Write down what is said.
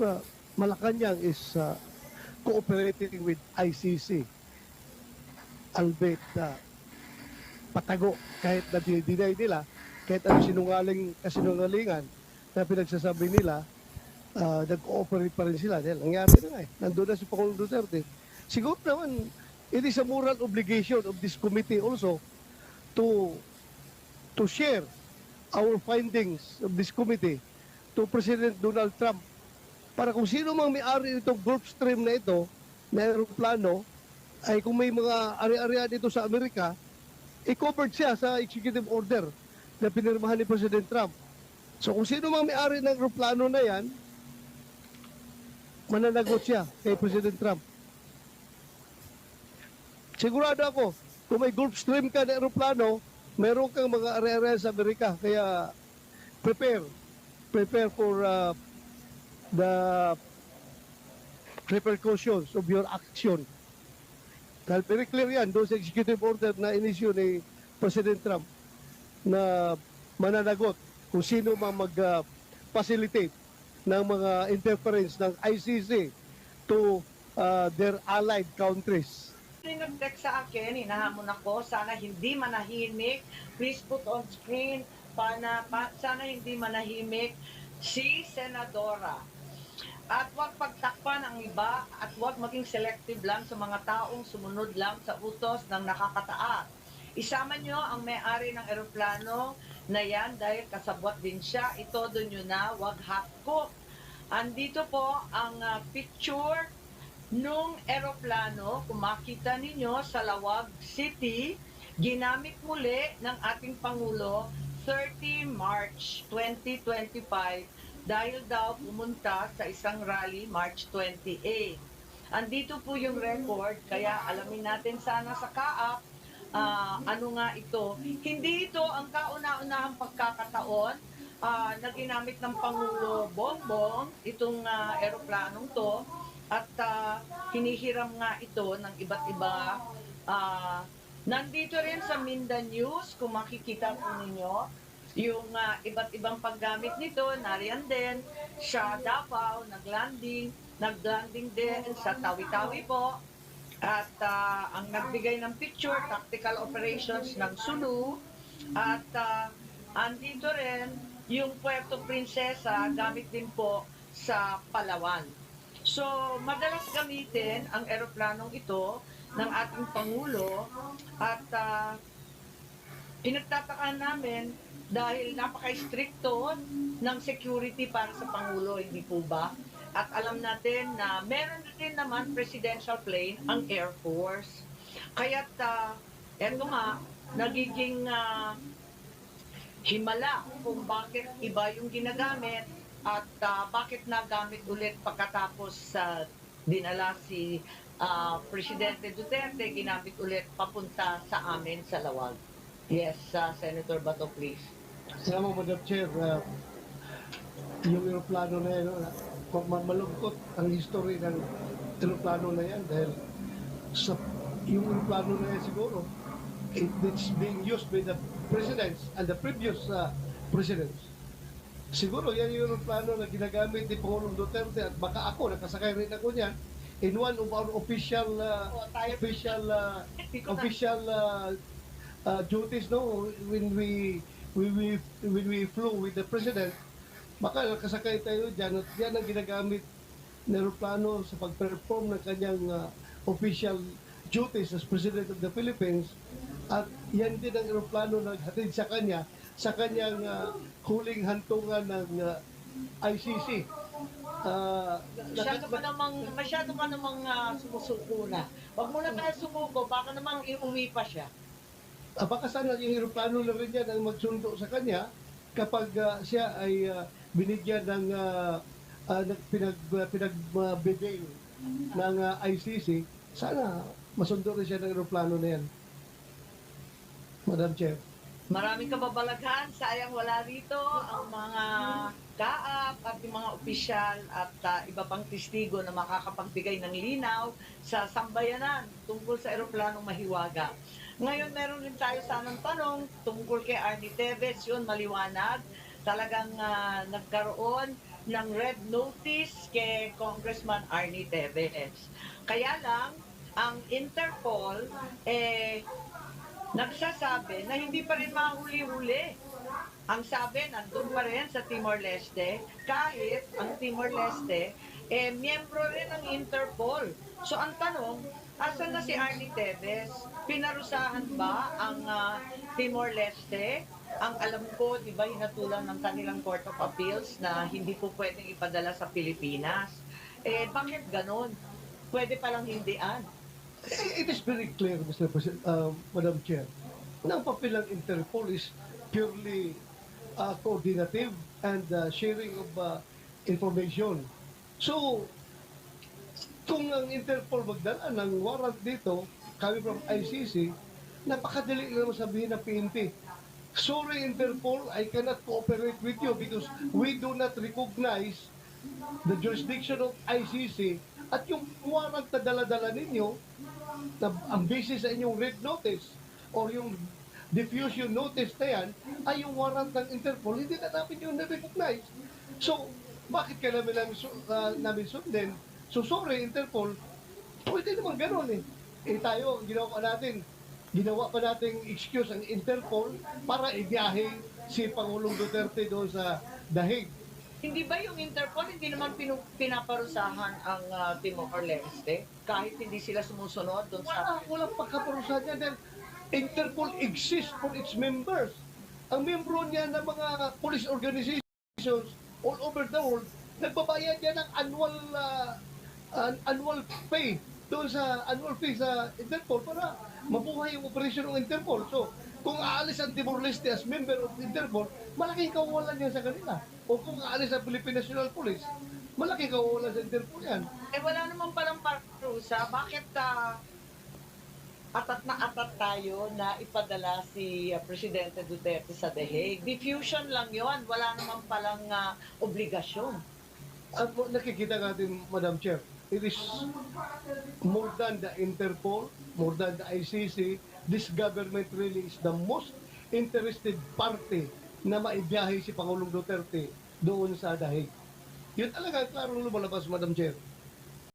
uh, Malacanang is uh, cooperating with ICC. Albeit uh, patago kahit na dinay nila, kahit ano sinungaling kasinungalingan na pinagsasabi nila, uh, nag-cooperate pa rin sila. Dahil nangyari na nga eh. Nandun na si Pangulong Duterte. Siguro naman, it is a moral obligation of this committee also to to share our findings of this committee to President Donald Trump para kung sino mang may-ari nitong Gulfstream na ito, na aeroplano, ay kung may mga ari-arian dito sa Amerika, i-covered siya sa executive order na pinirmahan ni President Trump. So kung sino mang may-ari ng aeroplano na yan, mananagot siya kay President Trump. Sigurado ako, kung may Gulfstream ka na aeroplano, meron kang mga ari-arian sa Amerika. Kaya prepare. Prepare for uh, the repercussions of your action. Dahil very clear yan, doon sa executive order na inisyu ni President Trump na mananagot kung sino mang mag-facilitate ng mga interference ng ICC to uh, their allied countries. May nag-text sa akin, hinahamon ako, sana hindi manahimik. Please put on screen, pa, sana hindi manahimik si Senadora. At huwag pagtakpan ang iba at huwag maging selective lang sa mga taong sumunod lang sa utos ng nakakataas. Isama nyo ang may-ari ng eroplano na yan dahil kasabwat din siya. Itodo nyo na, huwag hakko. Andito po ang ah, picture nung eroplano, kung makita ninyo sa Lawag City, ginamit muli ng ating Pangulo 30 March 2025 dahil daw pumunta sa isang rally March 28. Andito po yung record, kaya alamin natin sana sa kaap ah, ano nga ito. Hindi ito ang kauna-unahang pagkakataon ah, na ginamit ng Pangulo Bongbong itong ah, eroplanong to at ah, hinihiram nga ito ng iba't iba ah, nandito rin sa Mindan News kung makikita po ninyo yung ah, iba't ibang paggamit nito nariyan din sa Davao naglanding naglanding din sa Tawi-Tawi po. At ah, ang nagbigay ng picture tactical operations ng Sulu. At ah, andito rin yung Puerto Princesa gamit din po sa Palawan. So, madalas gamitin ang eroplanong ito ng ating Pangulo at ah, pinagtataka namin dahil napaka-stricto ng security para sa Pangulo, hindi po ba? At alam natin na meron din naman presidential plane ang Air Force. Kaya't uh, eto nga, nagiging ah, himala kung bakit iba yung ginagamit at ah, bakit nagamit ulit pagkatapos sa dinala si ah, Presidente Duterte, ginamit ulit papunta sa amin sa Lawag. Yes, ah, Senator Bato, please. Salamat, Madam Chair. Uh, yung aeroplano na yan, uh, malungkot ang history ng aeroplano na yan dahil sa yung aeroplano na yan siguro, it, it's being used by the presidents and the previous uh, presidents. Siguro yan yung aeroplano na ginagamit ni Pangulong Duterte at baka ako, nakasakay rin ako niyan in one of our official uh, O, tayo- official uh, official uh, uh, duties no when we when we when we flew with the president baka nakasakay tayo diyan at yan ang ginagamit ng aeroplano sa pag-perform ng kanyang uh, official duties as President of the Philippines at yan din ang aeroplano na naghatid sa kanya sa kanyang uh, huling hantungan ng uh, ICC. Uh, Masyado ka namang, masyado ka namang ah, sumusuko na. Huwag mo na tayo sumuko, baka namang iuwi pa siya. Baka sana yung aeroplano na rin yan ang magsundo sa kanya kapag ah, siya ay ah, binigyan ng uh, pinag, uh, pinagbibigay ng ah, ICC, sana masundo rin siya ng aeroplano na yan. Madam Chair. Maraming kababalaghan, sayang wala rito ang mga kaap at yung mga opisyal at ah, iba pang testigo na makakapagbigay ng linaw sa sambayanan tungkol sa eroplanong mahiwaga. Ngayon meron rin tayo sanang tanong tungkol kay Arnie Teves, yun maliwanag. Talagang ah, nagkaroon ng red notice kay Congressman Arnie Teves. Kaya lang, ang Interpol, eh, nagsasabi na hindi pa rin mahuli-huli. Ang sabi, nandun pa rin sa Timor-Leste, kahit ang Timor-Leste, eh, miyembro rin ng Interpol. So ang tanong, asan na si Arnie Teves? Pinarusahan ba ang ah, Timor-Leste? Ang alam ko, di ba, hinatulan ng kanilang Court of Appeals na hindi po pwedeng ipadala sa Pilipinas. Eh, bakit ganon? Pwede palang hindian. It is very clear, Mr. President, uh, Madam Chair, na ang papel ng Interpol is purely uh, coordinative and uh, sharing of uh, information. So, kung ang Interpol magdala ng warrant dito, coming from ICC, napakadali naman sabihin ng PNP. Sorry Interpol, I cannot cooperate with you because we do not recognize the jurisdiction of ICC at yung warrant na dala-dala ninyo na ang basis sa inyong red notice or yung diffusion notice na yan ay yung warrant ng Interpol, hindi na namin yung na-recognize. So, bakit kailangan namin, ah, namin sundin? So, sorry, Interpol, pwede naman ganun eh. Eh tayo, ginawa pa natin, ginawa pa nating excuse ang Interpol para ibiyahe si Pangulong Duterte doon sa Dahig. Hindi ba yung Interpol hindi naman pinu- pinaparusahan ang uh, Timor-Leste kahit hindi sila sumusunod doon Wala, sa walang pagkaparusahan niya dahil Interpol exists for its members. Ang membro niya ng mga police organizations all over the world, nagbabayad niya ng annual uh, an- annual pay doon sa annual fee sa Interpol para mabuhay yung operasyon ng Interpol. So, kung aalis ang Timor-Leste as member of Interpol, malaking kawalan niya sa kanila. O kung aalis ang Philippine National Police, malaking kawalan sa Interpol yan. Eh wala naman palang parusa. Bakit ah, atat na atat tayo na ipadala si ah, Presidente Duterte sa The Hague? Diffusion lang yon Wala naman palang ah, obligasyon. At nakikita natin, Madam Chair, it is more than the Interpol, more than the ICC, this government really is the most interested party na maibiyahe si Pangulong Duterte doon sa dahig. Yun talaga, klarong lumalabas, Madam Chair.